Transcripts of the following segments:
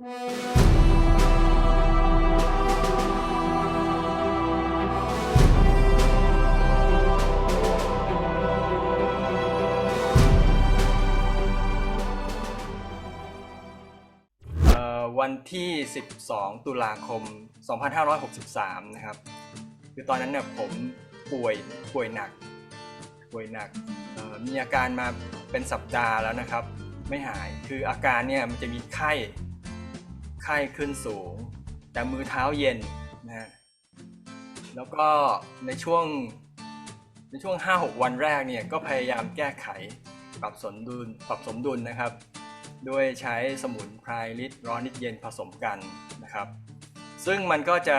เอ่อวันที่ 12 ตุลาคม 2563 นะครับ คือตอนนั้นเนี่ยผมป่วยป่วยหนัก ป่วยหนักเอ่อมีอาการมาเป็นสัปดาห์แล้วนะครับ ไม่หาย คืออาการเนี่ยมันจะมีไข้ ไข้ขึ้นสูง แต่มือเท้าเย็นนะฮะแล้วก็ในช่วงในช่วง 5-6 วันแรกเนี่ยก็พยายามแก้ไขปรับสมดุลปรับสมดุลนะครับ ด้วยใช้สมุนไพรลิตรร้อนนิดเย็นผสมกันนะครับ ซึ่งมันก็จะ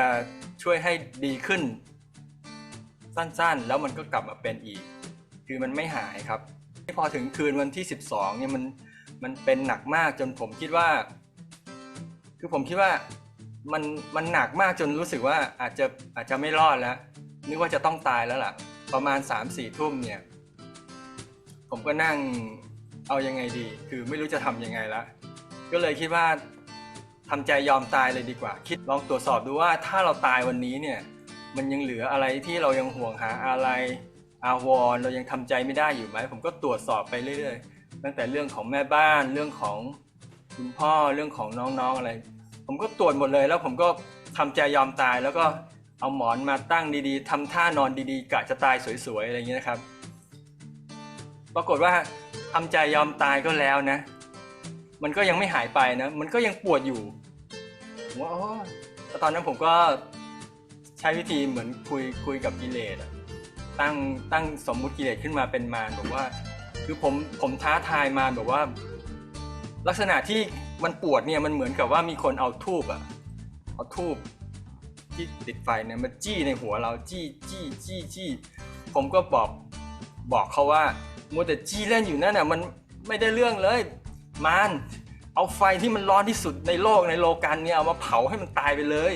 ช่วยให้ดีขึ้น สั้นๆ แล้วมันก็กลับมาเป็นอีก คือมันไม่หายครับพอถึงคืนวันที่ 12เนี่ยมันมันเป็นหนักมากจนผมคิดว่า คือผมคิดว่ามันมันหนักมากจนรู้สึกว่าอาจจะอาจจะไม่รอดแล้ว นึกว่าจะต้องตายแล้วล่ะ ประมาณ3-4ทุ่มเนี่ย ผมก็นั่งเอายังไงดี คือไม่รู้จะทำยังไงละก็เลยคิดว่าทำใจยอมตายเลยดีกว่า คิดลองตรวจสอบดูว่าถ้าเราตายวันนี้เนี่ย มันยังเหลืออะไรที่เรายังห่วงหาอะไรอาวรณ์เรายังทำใจไม่ได้อยู่ไหมผมก็ตรวจสอบไปเรื่อยๆตั้งแต่เรื่องของแม่บ้านเรื่องของคุณพ่อเรื่องของน้องๆอะไร ผมก็ตรวจหมดเลย แล้วผมก็ทำใจยอมตาย แล้วก็เอาหมอนมาตั้งดีๆทำท่านอนดีๆกะจะตายสวยๆอะไรอย่างเงี้ยนะครับ ปรากฏว่าทำใจยอมตายก็แล้วนะ มันก็ยังไม่หายไปนะ มันก็ยังปวดอยู่ผมว่าอ๋อแล้วตอนนั้นผมก็ใช้วิธีเหมือนคุยคุยกับกิเลสตั้งตั้งสมมุติกิเลสขึ้นมาเป็นมารบอกว่า คือผมผมท้าทายมารบอกว่า ลักษณะที่ มันปวดเนี่ยมันเหมือนกับว่ามีคนเอาทูบอะเอาทูบที่ติดไฟเนี่ยมาจี้ในหัวเราจี้จี้จี้จี้ผมก็บอกบอกเขาว่ามัวแต่จี้เล่นอยู่นั่นน่ะมันไม่ได้เรื่องเลยมารเอาไฟที่มันร้อนที่สุดในโลกในโลกันเนี่ยเอามาเผาให้มันตายไปเลย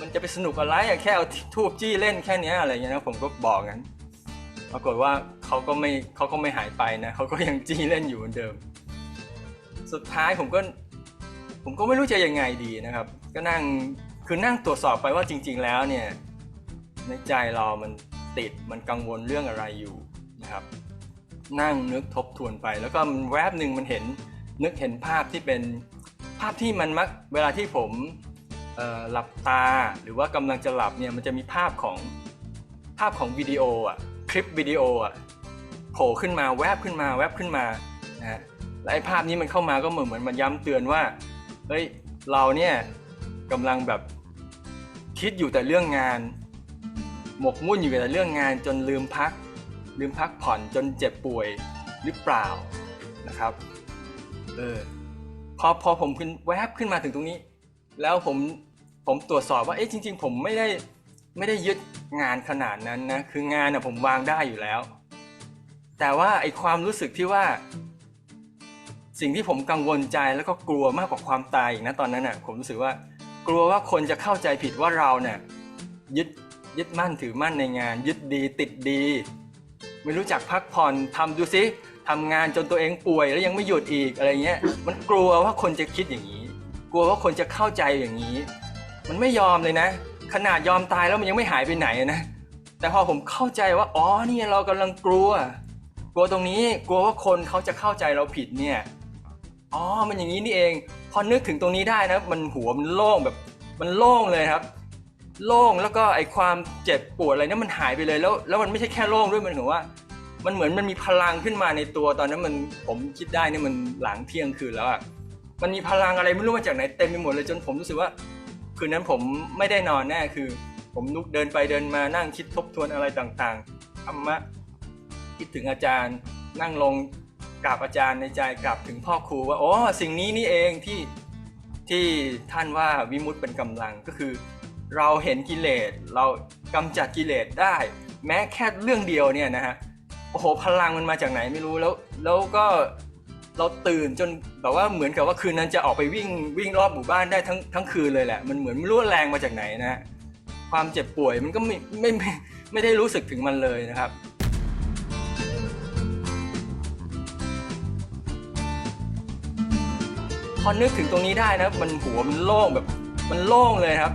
มันจะไปสนุกอะไรอะแค่เอาทูบจี้เล่นแค่นี้อะไรเงี้ยนะผมก็บอกงั้นปรากฏว่าเขาก็ไม่เขาก็ไม่หายไปนะเขาก็ยังจี้เล่นอยู่เหมือนเดิม สุดท้ายผมก็ ผมก็ไม่รู้จะยังไงดีนะครับ ก็นั่งคือนั่งตรวจสอบไปว่าจริง ๆ แล้วเนี่ยในใจเรามันติดมันกังวลเรื่องอะไรอยู่นะครับ นั่งนึกทบทวนไป แล้วก็มันแวบหนึ่งมันเห็นนึกเห็นภาพที่เป็นภาพที่มันมักเวลาที่ผมหลับตาหรือว่ากำลังจะหลับเนี่ยมันจะมีภาพของภาพของวิดีโออะคลิปวิดีโออะโผล่ขึ้นมาแวบขึ้นมาแวบขึ้นมานะฮะ และไอ้ภาพนี้มันเข้ามาก็เหมือนเหมือนมันย้ำเตือนว่าเฮ้ยเราเนี่ยกำลังแบบคิดอยู่แต่เรื่องงาน หมกมุ่นอยู่แต่เรื่องงานจนลืมพัก ลืมพักผ่อนจนเจ็บป่วยหรือเปล่านะครับเออพอพอผมขึ้นแวบขึ้นมาถึงตรงนี้ แล้วผมผมตรวจสอบว่าเอ๊ะจริง ๆ ผมไม่ได้ไม่ได้ยึดงานขนาดนั้นนะคืองานน่ะผมวางได้อยู่แล้ว แต่ว่าไอ้ความรู้สึกที่ว่า สิ่งที่ผมกังวลใจแล้วก็กลัวมากกว่าความตายอีกนะตอนนั้นน่ะผมรู้สึกว่ากลัวว่าคนจะเข้าใจผิดว่าเราเนี่ยยึดยึดมั่นถือมั่นในงาน ยึดดีติดดี ไม่รู้จักพักผ่อนทำดูซิทำงานจนตัวเองป่วยแล้วยังไม่หยุดอีกอะไรเงี้ย มันกลัวว่าคนจะคิดอย่างนี้ กลัวว่าคนจะเข้าใจอย่างนี้ มันไม่ยอมเลยนะ ขนาดยอมตายแล้วมันยังไม่หายไปไหนนะแต่พอผมเข้าใจว่าอ๋อนี่เรากำลังกลัว กลัวตรงนี้กลัวว่าคนเขาจะเข้าใจเราผิดเนี่ย อ๋อ มันอย่างนี้นี่เอง พอนึกถึงตรงนี้ได้นะ มันหัวมันโล่งแบบ มันโล่งเลยครับ โล่งแล้วก็ไอความเจ็บปวดอะไรนี่ยมันหายไปเลย แล้ว แล้วมันไม่ใช่แค่โล่งด้วย มันถึงว่า มันเหมือนมันมีพลังขึ้นมาในตัว ตอนนั้นมันผมคิดได้เนี่ยมันหลังเที่ยงคืนแล้วอะมันมีพลังอะไรไม่รู้มาจากไหนเต็มไปหมดเลยจนผมรู้สึกว่า คืนนั้นผมไม่ได้นอนแน่ คือ ผมลุกเดินไปเดินมานั่งคิดทบทวนอะไรต่างๆธรรมะคิดถึงอาจารย์ นั่งลง กราบอาจารย์ในใจกราบถึงพ่อครูว่าอ๋อสิ่งนี้นี่เองที่ที่ท่านว่าวิมุตติเป็นกำลังก็คือ เราเห็นกิเลสเรากำจัดกิเลสได้ แม้แค่เรื่องเดียวเนี่ยนะฮะโอ้โหพลังมันมาจากไหนไม่รู้แล้วแล้วก็เราตื่นจนแบบว่าเหมือนกับว่าคืนนั้นจะออกไปวิ่งวิ่งรอบหมู่บ้านได้ทั้งทั้งคืนเลยแหละ มันเหมือนไม่รู้ว่าแรงมาจากไหนนะฮะความเจ็บป่วยมันก็ไม่ไม่ไม่ไม่ได้รู้สึกถึงมันเลยนะครับ พอนึกถึงตรงนี้ได้นะมันหัวมันโล่งแบบมันโล่งเลยครับ